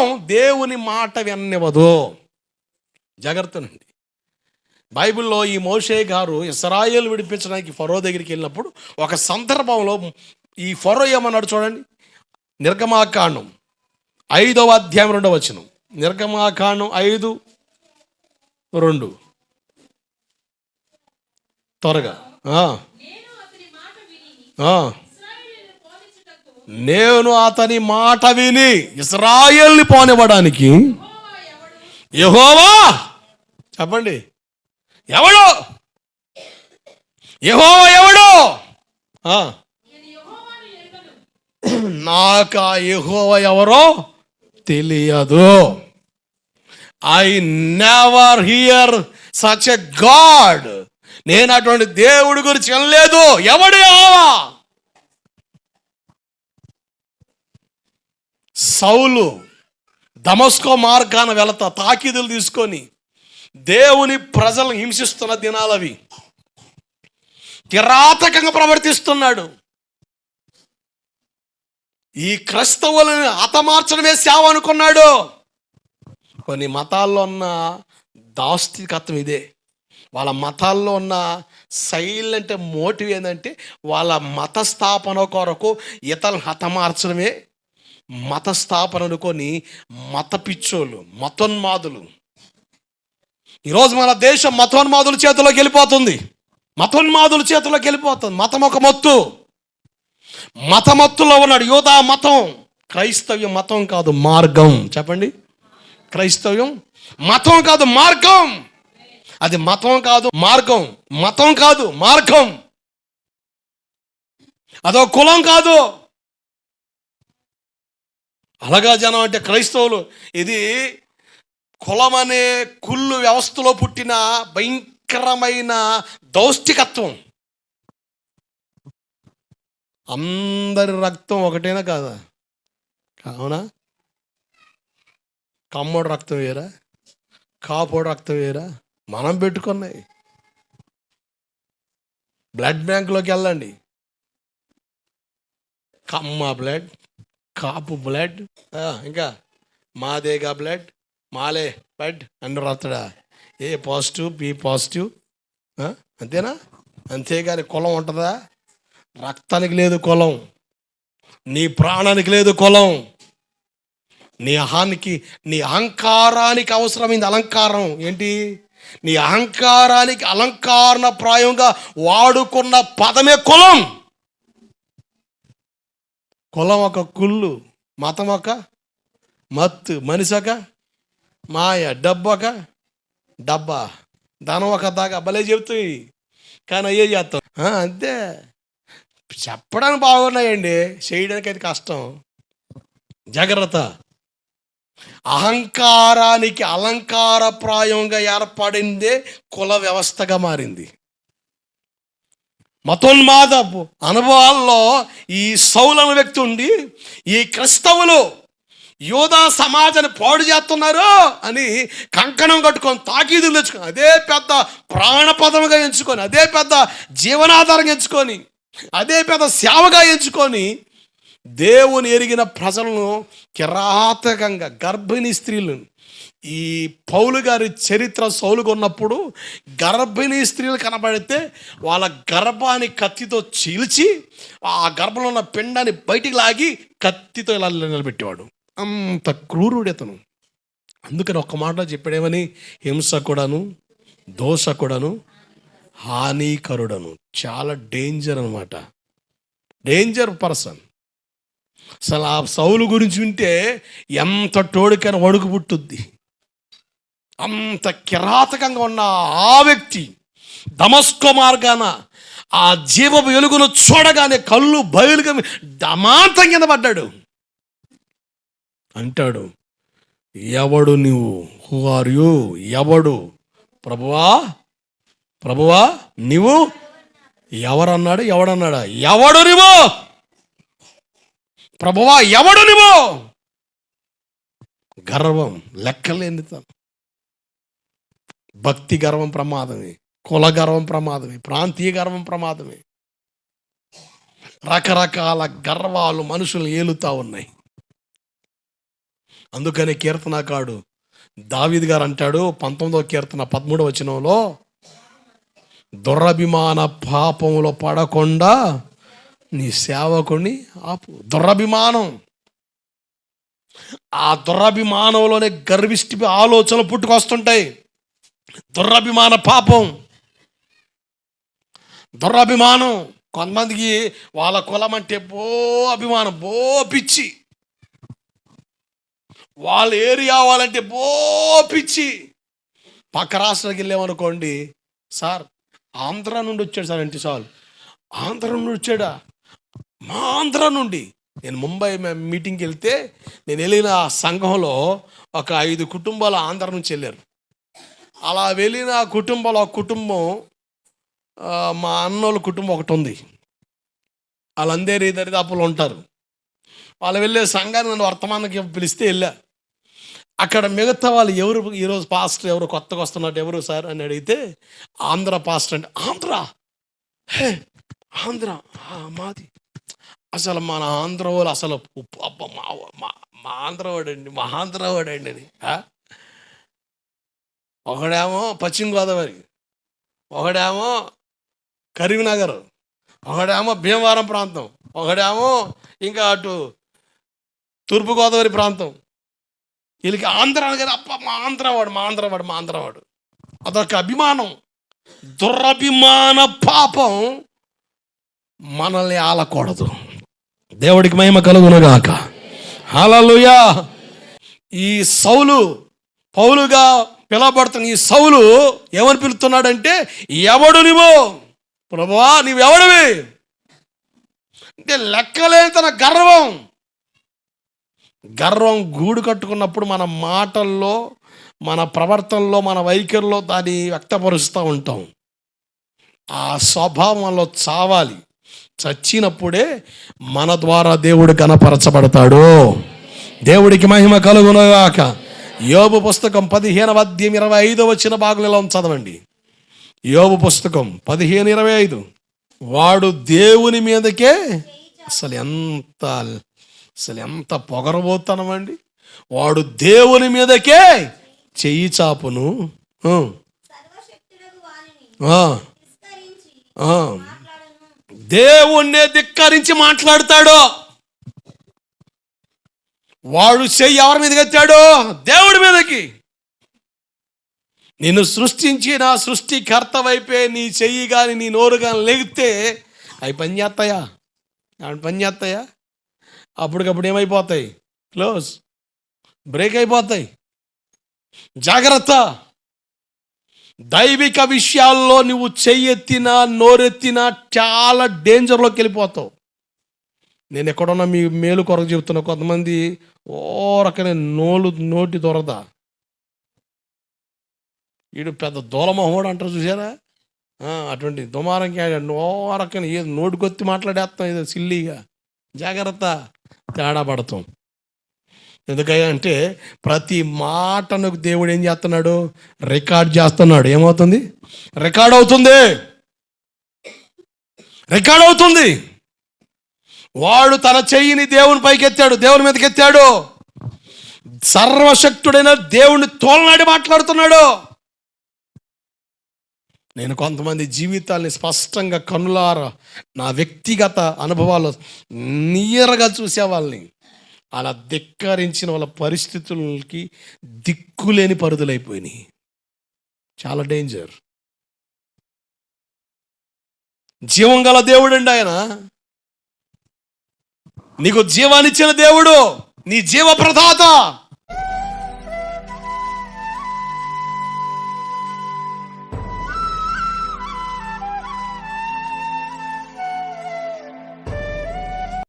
కులం దేవుని మాట విన్నవదు జాగ్రత్తనండి బైబిల్లో ఈ మోషే గారు ఇస్రాయేల్ విడిపించడానికి ఫరో దగ్గరికి వెళ్ళినప్పుడు ఒక సందర్భంలో ఈ ఫరో ఏమన్నాడు చూడండి? నిర్గమాకాండం ఐదవ అధ్యాయం రెండవ వచనం. నిర్గమాకాండం ఐదు రెండు. త్వరగా. ఆ, ఆ. నేను అతని మాట విని ఇస్రాయల్ని పోనివ్వడానికి? యహోవా! చెప్పండి. ఎవడు? యహోవా ఎవడు? నాకు ఆ యహోవా ఎవరో తెలియదు. I never hear such a god నేను అటువంటి దేవుడి గురించి వినలేదు. ఎవడు యహోవా? సౌలు దమస్కో మార్గాన వెళతా తాకీదులు తీసుకొని దేవుని ప్రజలను హింసిస్తున్న దినాలవి కిరాతకంగా ప్రవర్తిస్తున్నాడు. ఈ క్రైస్తవులను హతమార్చడమే సేవ అనుకున్నాడు కొన్ని మతాల్లో ఉన్న దాస్తికత్వం ఇదే. వాళ్ళ మతాల్లో ఉన్న సైలెంట్ మోటివ్ ఏంటంటే వాళ్ళ మత స్థాపన కొరకు ఇతరులను హతమార్చడమే మత స్థాపన అనుకొని మత పిచ్చోళ్ళు మతోన్మాదులు. ఈరోజు మన దేశం మతోన్మాదుల చేతిలోకి వెళ్ళిపోతుంది. మతోన్మాదుల చేతిలోకి వెళ్ళిపోతుంది. మతం ఒక మత్తు. మతమత్తులో ఉన్నాడు. యోధా మతం క్రైస్తవ్యం మతం కాదు మార్గం. చెప్పండి. క్రైస్తవ్యం మతం కాదు మార్గం. అది మతం కాదు మార్గం. మతం కాదు మార్గం. అదో కులం కాదు. అలగా జనం అంటే క్రైస్తవులు. ఇది కులం అనే కుళ్ళు వ్యవస్థలో పుట్టిన భయంకరమైన దౌష్టికత్వం. అందరి రక్తం ఒకటేనా కాదా? కావునా కమ్మోడు రక్తం వేరా కాపోడు రక్తం వేరా మనం పెట్టుకున్నాయి. బ్లడ్ బ్యాంక్లోకి వెళ్ళండి. కమ్మ బ్లడ్. కాపు బ్లడ్ ఇంకా మాదేగా బ్లడ్ మాలే బ్లడ్ అని రాస్తాడా ఏ పాజిటివ్ బి పాజిటివ్ అంతేనా? అంతేగాని కులం ఉంటుందా? రక్తానికి లేదు కులం. నీ ప్రాణానికి లేదు కులం. నీ అహానికి నీ అహంకారానికి అవసరమైంది అలంకారం. ఏంటి? నీ అహంకారానికి అలంకారణ ప్రాయంగా వాడుకున్న పదమే కులం. కులం ఒక కుళ్ళు మతం ఒక మత్తు మనిషి ఒక మాయ డబ్బు ఒక డబ్బా ధనం ఒక దాకా భలే చెబుతాయి. కానీ అయ్యే చేస్తాం. అంతే. చెప్పడానికి బాగున్నాయండి. చేయడానికి అయితే కష్టం. జాగ్రత్త. అహంకారానికి అలంకారప్రాయంగా ఏర్పడిందే కుల వ్యవస్థగా మారింది. మతోన్మాద అనుభవాల్లో ఈ సౌలను వ్యక్తి ఉండి ఈ క్రైస్తవులు యోధా సమాజాన్ని పాడు చేస్తున్నారు అని కంకణం కట్టుకొని తాకీదులు తెచ్చుకొని అదే పెద్ద ప్రాణపదముగా ఎంచుకొని అదే పెద్ద జీవనాధారంగా ఎంచుకొని అదే పెద్ద సేవగా ఎంచుకొని దేవుని ఎరిగిన ప్రజలను కిరాతకంగా గర్భిణీ స్త్రీలను. ఈ పౌలు గారి చరిత్ర సౌలుకున్నప్పుడు గర్భిణీ స్త్రీలు కనబడితే వాళ్ళ గర్భాన్ని కత్తితో చీల్చి ఆ గర్భంలో ఉన్న పిండాన్ని బయటికి లాగి కత్తితో ఇలా నిలబెట్టేవాడు. అంత క్రూరుడు అతను. అందుకని ఒక్క మాటలో చెప్పాడేమని హింస కూడాను దోష కూడాను హానికరుడను. చాలా డేంజర్ అనమాట డేంజర్ పర్సన్. అసలు ఆ సౌలు గురించి వింటే ఎంత టోడికైనా వణుకు పుట్టుద్ది. అంత కిరాతకంగా ఉన్న ఆ వ్యక్తి దమస్కో మార్గాన ఆ జీవ వెలుగును చూడగానే కళ్ళు బయలుగా దమాంతం కింద పడ్డాడు. అంటాడు ఎవడు నువ్వు హూ ఆర్ యూ ఎవడు? ప్రభువా? ప్రభువా? నీవు? ఎవరన్నాడు? ఎవడన్నాడా? ఎవడు నువ్వు ప్రభువా ఎవడు నువ్వు? గర్వం లెక్కలేనితనం భక్తి గర్వం ప్రమాదమే కుల గర్వం ప్రమాదమే ప్రాంతీయ గర్వం ప్రమాదమే. రకరకాల గర్వాలు మనుషులు ఏలుతా ఉన్నాయి. అందుకనే కీర్తనకాడు దావిద్ గారు అంటాడు పంతొమ్మిదవ కీర్తన పదమూడవ వచనంలో దురభిమాన పాపంలో పడకుండా నీ సేవకుని ఆపు. దురభిమానం. ఆ దురభిమానంలోనే గర్విష్టి ఆలోచనలు పుట్టుకొస్తుంటాయి. దురభిమాన పాపం. దురభిమానం. కొంతమందికి వాళ్ళ కులం అంటే బో అభిమానం బో పిచ్చి. వాళ్ళ ఏరియా వాళ్ళంటే బో పిచ్చి. పక్క రాష్ట్రానికి వెళ్ళామనుకోండి సార్ ఆంధ్ర నుండి వచ్చాడు సార్ అంటే సార్ ఆంధ్ర నుండి వచ్చాడా? మా ఆంధ్ర నుండి. నేను ముంబై మీటింగ్కి వెళ్తే నేను వెళ్ళిన ఆ సంఘంలో ఒక ఐదు కుటుంబాలు ఆంధ్ర నుంచి వెళ్ళారు. అలా వెళ్ళిన ఆ కుటుంబంలో ఒక కుటుంబం మా అన్నోళ్ళ కుటుంబం ఒకటి ఉంది. వాళ్ళందరి దరిదాపులు ఉంటారు. వాళ్ళు వెళ్ళే సంఘాన్ని నన్ను వర్తమానంకి పిలిస్తే వెళ్ళా. అక్కడ మిగతా వాళ్ళు ఎవరు ఈరోజు పాస్టర్ ఎవరు కొత్తగా వస్తున్నట్టు ఎవరు సార్ అని అడిగితే ఆంధ్ర పాస్టర్ అంటే ఆంధ్ర? హే ఆంధ్ర? మాది అసలు మన ఆంధ్ర వాళ్ళు అసలు ఉప్పు- మా మా మా మా ఆంధ్రవాడండి అని ఒకడేమో పశ్చిమ గోదావరి ఒకడేమో కరీంనగర్ ఒకడేమో భీమవరం ప్రాంతం ఒకడేమో ఇంకా అటు తూర్పుగోదావరి ప్రాంతం. వీళ్ళకి ఆంధ్ర అనగానే అప్ప మా ఆంధ్రవాడు మా ఆంధ్రవాడు మా ఆంధ్రవాడు. అదొక అభిమానం దురభిమాన పాపం మనల్ని ఆలకూడదు. దేవుడికి మహిమ కలుగునగాక. హల్లెలూయా. ఈ సౌలు పౌలుగా పిలవబడుతున్న ఈ సౌలు ఏమని పిలుస్తున్నాడంటే ఎవడు నువ్వు ప్రభువా నీవెవడివి? అంటే లెక్కలేని తన గర్వం. గర్వం గూడు కట్టుకున్నప్పుడు మన మాటల్లో మన ప్రవర్తనలో మన వైఖరిలో దాన్ని వ్యక్తపరుస్తూ ఉంటాం. ఆ స్వభావంలో చావాలి. చచ్చినప్పుడే మన ద్వారా దేవుడు కనపరచబడతాడు. దేవుడికి మహిమ కలుగునగాక. యోబు పుస్తకం పదిహేనవ అధ్యయం ఇరవై ఐదో వచ్చిన భాగంలో చదవండి. యోబు పుస్తకం పదిహేను ఇరవై ఐదు. వాడు దేవుని మీదకే అసలు ఎంత అసలు ఎంత పొగరబోతానమండి వాడు దేవుని మీదకే చెయ్యి చాపును. దేవుణ్ణే ధిక్కరించి మాట్లాడతాడు? వాడు చెయ్యి ఎవరి మీదకి ఎత్తాడో దేవుడి మీదకి. నిన్ను సృష్టించి నా సృష్టికర్త వైపే నీ చెయ్యి కానీ నీ నోరు కానీ లెగితే అవి పని చేస్తాయా? అవి పని చేస్తాయా? అప్పటికప్పుడు ఏమైపోతాయి? క్లోజ్. బ్రేక్ అయిపోతాయి. జాగ్రత్త. దైవిక విషయాల్లో నువ్వు చెయ్యెత్తినా నోరెత్తినా చాలా డేంజర్లోకి వెళ్ళిపోతావు. నేను ఎక్కడున్నా మీ మేలు కొరకు చెబుతున్నా కొంతమంది ఓ రకమైన నోలు నోటి దొరద. వీడు పెద్ద దూలమహోడు అంటారు చూసారా అటువంటి అటువంటి దుమారంకి ఓ రకమైన ఏదో నోటికొత్తి మాట్లాడేస్తాం ఏదో సిల్లీగా. జాగ్రత్త తేడా పడతాం. ఎందుకంటే ప్రతి మాటను దేవుడు ఏం చేస్తున్నాడు? రికార్డ్ చేస్తున్నాడు. ఏమవుతుంది? రికార్డ్ అవుతుంది. రికార్డ్ అవుతుంది. వాడు తన చెయ్యిని దేవుని పైకి ఎత్తాడు దేవుని మీదకి ఎత్తాడు సర్వశక్తుడైన దేవుణ్ణి తోలనాడి మాట్లాడుతున్నాడు. నేను కొంతమంది జీవితాల్ని స్పష్టంగా కనులారా నా వ్యక్తిగత అనుభవాలు నియరగా చూసేవాళ్ళని. అలా ధిక్కరించిన వాళ్ళ పరిస్థితులకి దిక్కులేని పరుదులైపోయినాయి. చాలా డేంజర్. జీవం గల దేవుడు అండి ఆయన. నీకు జీవాన్నిచ్చిన దేవుడు నీ జీవ ప్రదాత